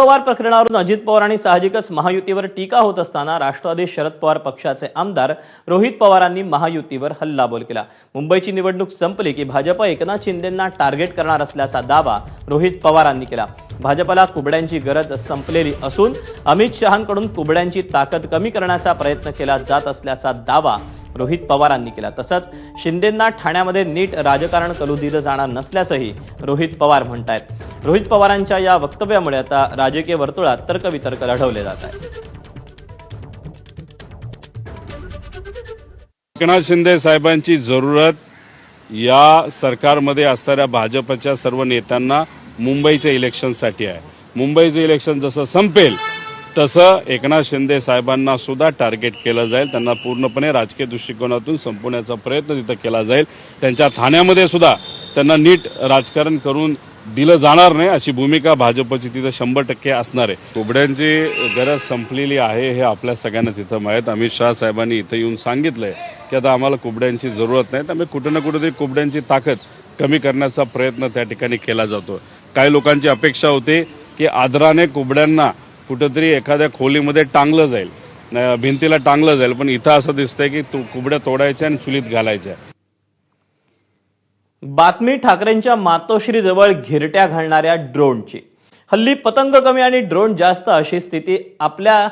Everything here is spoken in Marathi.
पवार प्रकरणावरून अजित पवार आणि साहजिकच महायुतीवर टीका होत असताना राष्ट्रवादी शरद पवार पक्षाचे आमदार रोहित पवारांनी महायुतीवर हल्लाबोल केला. मुंबईची निवडणूक संपली की भाजप एकनाथ शिंदेंना टार्गेट करणार असल्याचा दावा रोहित पवारांनी केला. भाजपला कुबड्यांची गरज संपलेली असून अमित शहांकडून कुबड्यांची ताकद कमी करण्याचा प्रयत्न केला जात असल्याचा दावा रोहित पवारांनी केला. तसंच शिंदेंना ठाण्यामध्ये नीट राजकारण करू दिलं जाणार नसल्याचंही रोहित पवार म्हणतायत. रोहित पवारांच्या या वक्तव्यामुळे आता राजकीय वर्तुळात तर्कवितर्क लढवले जात आहे. एकनाथ शिंदे साहेबांची जरूरत या सरकारमध्ये असणाऱ्या भाजपच्या सर्व नेत्यांना मुंबईच्या इलेक्शनसाठी आहे. मुंबईचं इलेक्शन जसं संपेल तसं एकनाथ शिंदे साहेबांना सुद्धा टार्गेट केलं जाईल. त्यांना पूर्णपणे राजकीय दृष्टिकोनातून संपवण्याचा प्रयत्न तिथं केला जाईल. त्यांच्या ठाण्यामध्ये सुद्धा त्यांना नीट राजकारण करून दिलं जाणार नाही अशी भूमिका भाजपची तिथं शंभर टक्के असणार आहे. कुबड्यांची गरज संपलेली आहे हे आपल्या सगळ्यांना तिथं माहीत. अमित शहा साहेबांनी इथं येऊन सांगितलंय की आता आम्हाला कुबड्यांची जरूरत नाही त्यामुळे कुठं ना कुठेतरी कुबड्यांची ताकद कमी करण्याचा प्रयत्न त्या ठिकाणी केला जातो. काही लोकांची अपेक्षा होती की आदराने कुबड्यांना कुठंतरी एखाद्या खोलीमध्ये टांगलं जाईल. भिंतीला टांगलं जाईल पण इथं असं दिसतंय की तो कुबड्या तोडायच्या आणि चुलीत घालायच्या. बातमी ठाकरेंच्या मातोश्रीजवळ घिरट्या घालणाऱ्या ड्रोनची. हल्ली पतंग कमी आणि ड्रोन जास्त अशी स्थिती आपल्या